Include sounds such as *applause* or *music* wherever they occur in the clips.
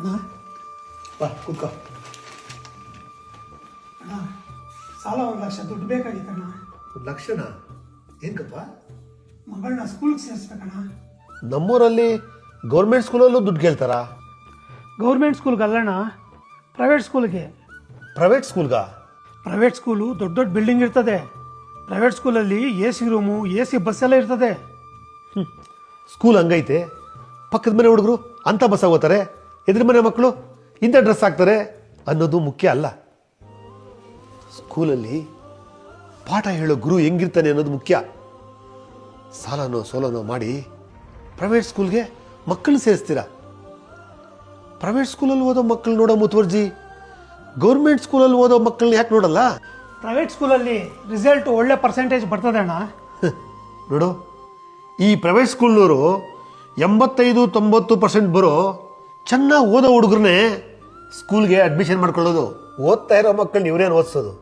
ಅಣ್ಣ ಬಾ ಕೂತ್ಕೋ. ಅಣ್ಣ ಸಾಲ ಒಂದು ಲಕ್ಷ ದುಡ್ಡು ಬೇಕಾಗಿತ್ತಣ್ಣ. ಒಂದು ಲಕ್ಷಣ ಹೆಂಗಪ್ಪ ಮಗಳನ್ನ ಸ್ಕೂಲ್ಗೆ ಸೇರಿಸ್ಬೇಕಣ್ಣ. ನಮ್ಮೂರಲ್ಲಿ ಗೌರ್ಮೆಂಟ್ ಸ್ಕೂಲಲ್ಲೂ ದುಡ್ಡು ಕೇಳ್ತಾರಾ? ಗೌರ್ಮೆಂಟ್ ಸ್ಕೂಲ್ಗೆ ಅಲ್ಲಣ್ಣ ಪ್ರೈವೇಟ್ ಸ್ಕೂಲ್ಗೆ. ಪ್ರೈವೇಟ್ ಸ್ಕೂಲ್ಗಾ? ಪ್ರೈವೇಟ್ ಸ್ಕೂಲು ದೊಡ್ಡ ದೊಡ್ಡ ಬಿಲ್ಡಿಂಗ್ ಇರ್ತದೆ. ಪ್ರೈವೇಟ್ ಸ್ಕೂಲಲ್ಲಿ A C room A C bus ಎಲ್ಲ ಇರ್ತದೆ. ಸ್ಕೂಲ್ ಹಂಗೈತೆ. ಪಕ್ಕದ ಮನೆ ಹುಡುಗರು ಅಂಥ ಬಸ್ ಹೋಗ್ತಾರೆ. ಎದುರು ಮನೆ ಮಕ್ಕಳು ಇಂಥ ಡ್ರೆಸ್ ಹಾಕ್ತಾರೆ ಅನ್ನೋದು ಮುಖ್ಯ ಅಲ್ಲ. ಸ್ಕೂಲಲ್ಲಿ ಪಾಠ ಹೇಳೋ ಗುರು ಹೆಂಗಿರ್ತಾನೆ ಅನ್ನೋದು ಮುಖ್ಯ. ಸಾಲನೋ ಸೋಲನೋ ಮಾಡಿ ಪ್ರೈವೇಟ್ ಸ್ಕೂಲ್ಗೆ ಮಕ್ಕಳನ್ನ ಸೇರಿಸ್ತೀರಾ? ಪ್ರೈವೇಟ್ ಸ್ಕೂಲಲ್ಲಿ ಓದೋ ಮಕ್ಕಳು ನೋಡೋ ಮುತುವರ್ಜಿ ಗೌರ್ಮೆಂಟ್ ಸ್ಕೂಲಲ್ಲಿ ಓದೋ ಮಕ್ಕಳನ್ನ ಯಾಕೆ ನೋಡಲ್ಲ? ಪ್ರೈವೇಟ್ ಸ್ಕೂಲಲ್ಲಿ ರಿಸಲ್ಟ್ ಒಳ್ಳೆ ಪರ್ಸೆಂಟೇಜ್ ಬರ್ತದೆ ಅಣ್ಣ. *laughs* ನೋಡು ಈ ಪ್ರೈವೇಟ್ ಸ್ಕೂಲ್ನವರು ಎಂಬತ್ತೈದು ತೊಂಬತ್ತು ಪರ್ಸೆಂಟ್ ಬರೋ ಚೆನ್ನಾಗಿ ಓದೋ ಹುಡುಗರನ್ನೇ ಸ್ಕೂಲ್ಗೆ ಅಡ್ಮಿಷನ್ ಮಾಡ್ಕೊಳ್ಳೋದು. ಓದ್ತಾ ಇರೋ ಮಕ್ಕಳನ್ನ ಇವರೇನು ಓದಿಸೋದು?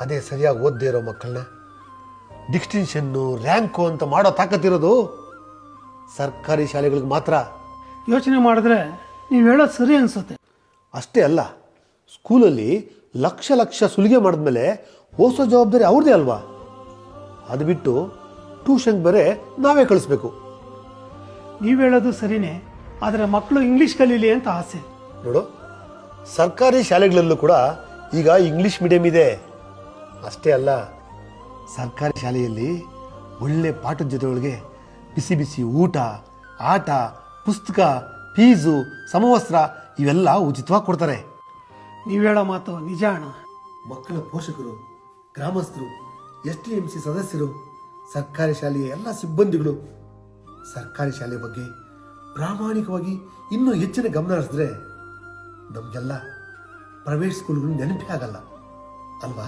ಅದೇ ಸರಿಯಾಗಿ ಓದದೇ ಇರೋ ಮಕ್ಕಳನ್ನ ಡಿಸ್ಟಿಂಕ್ಷನ್ನು ರ್ಯಾಂಕು ಅಂತ ಮಾಡೋ ತಾಕತ್ತಿರೋದು ಸರ್ಕಾರಿ ಶಾಲೆಗಳಿಗೆ ಮಾತ್ರ. ಯೋಚನೆ ಮಾಡಿದ್ರೆ ನೀವು ಹೇಳೋದು ಸರಿ ಅನಿಸುತ್ತೆ. ಅಷ್ಟೇ ಅಲ್ಲ ಸ್ಕೂಲಲ್ಲಿ ಲಕ್ಷ ಲಕ್ಷ ಸುಲಿಗೆ ಮಾಡಿದ್ಮೇಲೆ ಓದಿಸೋ ಜವಾಬ್ದಾರಿ ಅವ್ರದ್ದೇ ಅಲ್ವಾ? ಅದು ಬಿಟ್ಟು ಟ್ಯೂಷನ್ಗೆ ಬೇರೆ ನಾವೇ ಕಳಿಸ್ಬೇಕು. ನೀವು ಹೇಳೋದು ಸರಿನೇ. ಆದರೆ ಮಕ್ಕಳು ಇಂಗ್ಲೀಷ್ ಕಲೀಲಿ ಅಂತ ಆಸೆ. ನೋಡು ಸರ್ಕಾರಿ ಶಾಲೆಗಳಲ್ಲೂ ಕೂಡ ಈಗ ಇಂಗ್ಲಿಷ್ ಮೀಡಿಯಂ ಇದೆ. ಅಷ್ಟೇ ಅಲ್ಲ ಸರ್ಕಾರಿ ಶಾಲೆಯಲ್ಲಿ ಒಳ್ಳೆ ಪಾಠದ ಜೊತೆಯೊಳಗೆ ಬಿಸಿ ಬಿಸಿ ಊಟ ಆಟ ಪುಸ್ತಕ ಫೀಸು ಸಮವಸ್ತ್ರ ಇವೆಲ್ಲ ಉಚಿತವಾಗಿ ಕೊಡ್ತಾರೆ. ನೀವು ಹೇಳೋ ಮಾತು ನಿಜ ಅಣ್ಣ. ಮಕ್ಕಳ ಪೋಷಕರು ಗ್ರಾಮಸ್ಥರು ಎಸ್ ಟಿ ಎಂ ಸಿ ಸದಸ್ಯರು ಸರ್ಕಾರಿ ಶಾಲೆಯ ಎಲ್ಲ ಸಿಬ್ಬಂದಿಗಳು ಸರ್ಕಾರಿ ಶಾಲೆ ಬಗ್ಗೆ ಪ್ರಾಮಾಣಿಕವಾಗಿ ಇನ್ನೂ ಹೆಚ್ಚಿನ ಗಮನ ಹರಿಸಿದ್ರೆ ನಮಗೆಲ್ಲ ಪ್ರೈವೇಟ್ ಸ್ಕೂಲ್ಗಳು ನೆನಪೇ ಆಗಲ್ಲ ಅಲ್ವಾ?